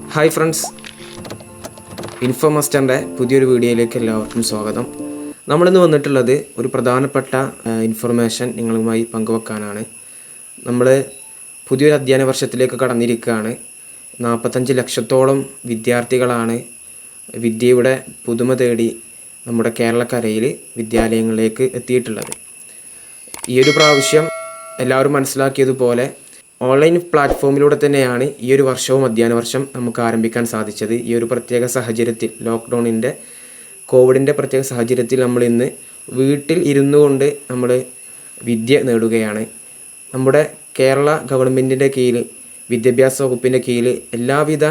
Hi friends. ഇൻഫോമസ്റ്ററിന്റെ പുതിയൊരു വീഡിയോയിലേക്ക് എല്ലാവർക്കും സ്വാഗതം. നമ്മളിന്ന് വന്നിട്ടുള്ളത് ഒരു പ്രധാനപ്പെട്ട ഇൻഫർമേഷൻ നിങ്ങളുമായി പങ്കുവെക്കാനാണ്. നമ്മൾ പുതിയൊരു അധ്യയന വർഷത്തിലേക്ക് കടന്നിരിക്കുകയാണ്. നാൽപ്പത്തഞ്ച് ലക്ഷത്തോളം വിദ്യാർത്ഥികളാണ് വിദ്യയുടെ പുതുമ തേടി നമ്മുടെ കേരളക്കരയിൽ വിദ്യാലയങ്ങളിലേക്ക് എത്തിയിട്ടുള്ളത്. ഈ ഒരു പ്രാവശ്യം എല്ലാവരും മനസ്സിലാക്കിയതുപോലെ ഓൺലൈൻ പ്ലാറ്റ്ഫോമിലൂടെ തന്നെയാണ് ഈ ഒരു വർഷവും അധ്യയന വർഷം നമുക്ക് ആരംഭിക്കാൻ സാധിച്ചത്. ഈ ഒരു പ്രത്യേക സാഹചര്യത്തിൽ ലോക്ക്ഡൗണിന്റെ കോവിഡിന്റെ പ്രത്യേക സാഹചര്യത്തിൽ നമ്മൾ ഇന്ന് വീട്ടിൽ ഇരുന്നു കൊണ്ട് നമ്മൾ വിദ്യ നേടുകയാണ്. നമ്മുടെ കേരള ഗവൺമെന്റിന്റെ കീഴിൽ വിദ്യാഭ്യാസ വകുപ്പിന്റെ കീഴിൽ എല്ലാവിധ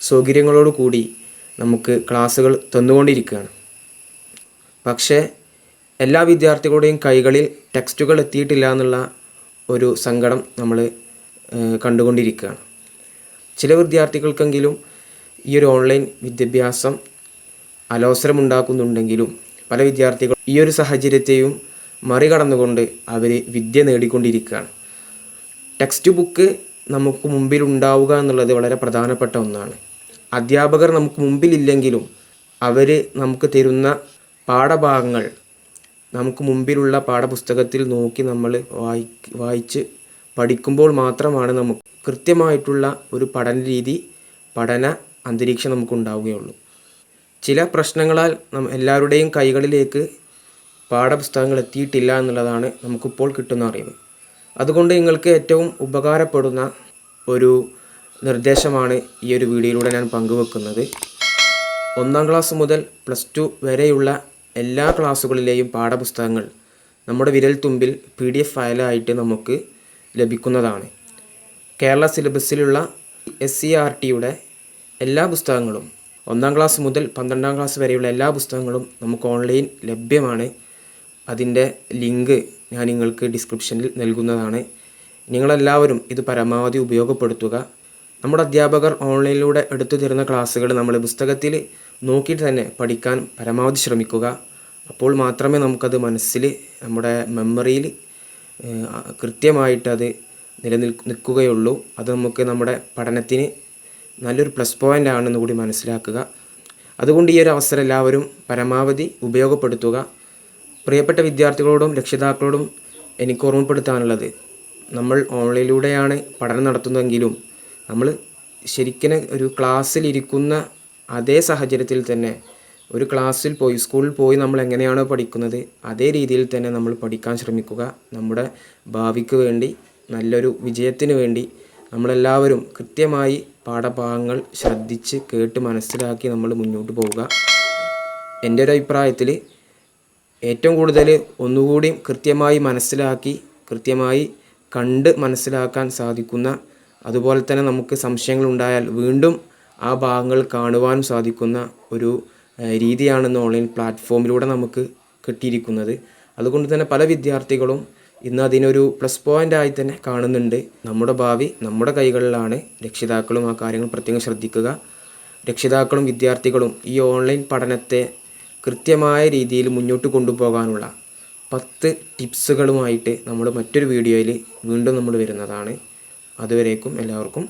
സൗകര്യങ്ങളോട് കൂടി നമുക്ക് ക്ലാസ്സുകൾ തന്നുകൊണ്ടിരിക്കുകയാണ്. പക്ഷേ എല്ലാ വിദ്യാർത്ഥികളുടെയും കൈകളിൽ ടെക്സ്റ്റുകൾ എത്തിയിട്ടില്ല എന്നുള്ള ഒരു സങ്കടം നമ്മൾ കണ്ടുകൊണ്ടിരിക്കുകയാണ്. ചില വിദ്യാർത്ഥികൾക്കെങ്കിലും ഈ ഒരു ഓൺലൈൻ വിദ്യാഭ്യാസം അലോസരമുണ്ടാക്കുന്നുണ്ടെങ്കിലും പല വിദ്യാർത്ഥികൾ ഈ ഒരു സാഹചര്യത്തെയും മറികടന്നുകൊണ്ട് അവർ വിദ്യ നേടിക്കൊണ്ടിരിക്കുകയാണ്. ടെക്സ്റ്റ് ബുക്ക് നമുക്ക് മുമ്പിൽ ഉണ്ടാവുക എന്നുള്ളത് വളരെ പ്രധാനപ്പെട്ട ഒന്നാണ്. അധ്യാപകർ നമുക്ക് മുമ്പിലില്ലെങ്കിലും അവർ നമുക്ക് തരുന്ന പാഠഭാഗങ്ങൾ നമുക്ക് മുമ്പിലുള്ള പാഠപുസ്തകത്തിൽ നോക്കി നമ്മൾ വായി വായിച്ച് പഠിക്കുമ്പോൾ മാത്രമാണ് നമുക്ക് കൃത്യമായിട്ടുള്ള ഒരു പഠന രീതി പഠന അന്തരീക്ഷം നമുക്കുണ്ടാവുകയുള്ളൂ. ചില പ്രശ്നങ്ങളാൽ എല്ലാവരുടെയും കൈകളിലേക്ക് പാഠപുസ്തകങ്ങൾ എത്തിയിട്ടില്ല എന്നുള്ളതാണ് നമുക്കിപ്പോൾ കിട്ടുന്ന അറിവ്. അതുകൊണ്ട് നിങ്ങൾക്ക് ഏറ്റവും ഉപകാരപ്പെടുന്ന ഒരു നിർദ്ദേശമാണ് ഈ ഒരു വീഡിയോയിലൂടെ ഞാൻ പങ്കുവെക്കുന്നത്. ഒന്നാം ക്ലാസ് മുതൽ പ്ലസ് ടു വരെയുള്ള എല്ലാ ക്ലാസ്സുകളിലെയും പാഠപുസ്തകങ്ങൾ നമ്മുടെ വിരൽ തുമ്പിൽ പി ഡി എഫ് ഫയലായിട്ട് നമുക്ക് ലഭിക്കുന്നതാണ്. കേരള സിലബസിലുള്ള എസ് സി ആർ ടിയുടെ എല്ലാ പുസ്തകങ്ങളും ഒന്നാം ക്ലാസ് മുതൽ പന്ത്രണ്ടാം ക്ലാസ് വരെയുള്ള എല്ലാ പുസ്തകങ്ങളും നമുക്ക് ഓൺലൈൻ ലഭ്യമാണ്. അതിന്റെ ലിങ്ക് ഞാൻ നിങ്ങൾക്ക് ഡിസ്ക്രിപ്ഷനിൽ നൽകുന്നതാണ്. നിങ്ങളെല്ലാവരും ഇത് പരമാവധി ഉപയോഗപ്പെടുത്തുക. നമ്മുടെ അധ്യാപകർ ഓൺലൈനിലൂടെ എടുത്തു തരുന്ന ക്ലാസ്സുകൾ നമ്മൾ പുസ്തകത്തിൽ നോക്കിയിട്ട് തന്നെ പഠിക്കാൻ പരമാവധി ശ്രമിക്കുക. അപ്പോൾ മാത്രമേ നമുക്കത് മനസ്സിൽ നമ്മുടെ മെമ്മറിയിൽ കൃത്യമായിട്ട് അത് നിലനിൽ നിൽക്കുകയുള്ളൂ. അത് നമുക്ക് നമ്മുടെ പഠനത്തിന് നല്ലൊരു പ്ലസ് പോയിന്റ് ആണെന്ന് കൂടി മനസ്സിലാക്കുക. അതുകൊണ്ട് ഈ ഒരു അവസരം എല്ലാവരും പരമാവധി ഉപയോഗപ്പെടുത്തുക. പ്രിയപ്പെട്ട വിദ്യാർത്ഥികളോടും രക്ഷിതാക്കളോടും എനിക്ക് ഓർമ്മപ്പെടുത്താനുള്ളത് നമ്മൾ ഓൺലൈനിലൂടെയാണ് പഠനം നടത്തുന്നതെങ്കിലും നമ്മൾ ശരിക്കും ഒരു ക്ലാസ്സിലിരിക്കുന്ന അതേ സാഹചര്യത്തിൽ തന്നെ ഒരു ക്ലാസ്സിൽ പോയി സ്കൂളിൽ പോയി നമ്മൾ എങ്ങനെയാണോ പഠിക്കുന്നത് അതേ രീതിയിൽ തന്നെ നമ്മൾ പഠിക്കാൻ ശ്രമിക്കുക. നമ്മുടെ ഭാവിക്ക് വേണ്ടി നല്ലൊരു വിജയത്തിന് വേണ്ടി നമ്മളെല്ലാവരും കൃത്യമായി പാഠഭാഗങ്ങൾ ശ്രദ്ധിച്ച് കേട്ട് മനസ്സിലാക്കി നമ്മൾ മുന്നോട്ട് പോവുക. എന്റെ ഒരു അഭിപ്രായത്തിൽ ഏറ്റവും കൂടുതൽ ഒന്നുകൂടി കൃത്യമായി മനസ്സിലാക്കി കൃത്യമായി കണ്ട് മനസ്സിലാക്കാൻ സാധിക്കുന്ന അതുപോലെ തന്നെ നമുക്ക് സംശയങ്ങൾ ഉണ്ടായാൽ വീണ്ടും ആ ഭാഗങ്ങൾ കാണുവാനും സാധിക്കുന്ന ഒരു രീതിയാണെന്ന് ഓൺലൈൻ പ്ലാറ്റ്ഫോമിലൂടെ നമുക്ക് കിട്ടിയിരിക്കുന്നത്. അതുകൊണ്ട് തന്നെ പല വിദ്യാർത്ഥികളും ഇന്ന് അതിനൊരു പ്ലസ് പോയിന്റായി തന്നെ കാണുന്നുണ്ട്. നമ്മുടെ ഭാവി നമ്മുടെ കൈകളിലാണ് രക്ഷിതാക്കളും ആ കാര്യങ്ങൾ പ്രത്യേകം ശ്രദ്ധിക്കുക. രക്ഷിതാക്കളും വിദ്യാർത്ഥികളും ഈ ഓൺലൈൻ പഠനത്തെ കൃത്യമായ രീതിയിൽ മുന്നോട്ട് കൊണ്ടുപോകാനുള്ള പത്ത് ടിപ്സുകളുമായിട്ട് നമ്മൾ മറ്റൊരു വീഡിയോയിൽ വീണ്ടും നമ്മൾ വരുന്നതാണ്. അതുവരേക്കും എല്ലാവർക്കും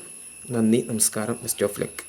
നന്ദി നമസ്കാരം ബെസ്റ്റ് ഓഫ് ലക്ക്